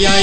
ใหญ่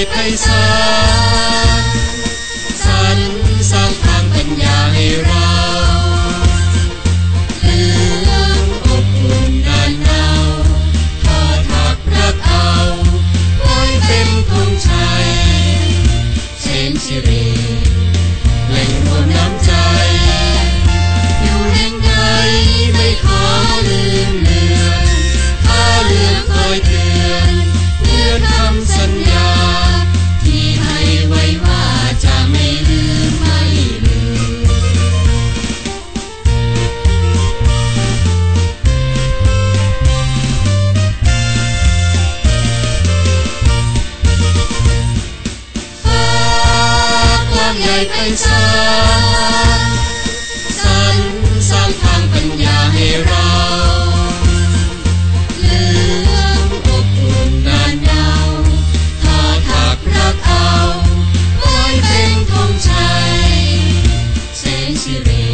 างใหญ่ไปสร้างสรรสร้างทางปัญญาให้เราเลืองอบอุ่นนานเนาทอาถักรักเอาไว้เป็นธงชัยเสงสิริ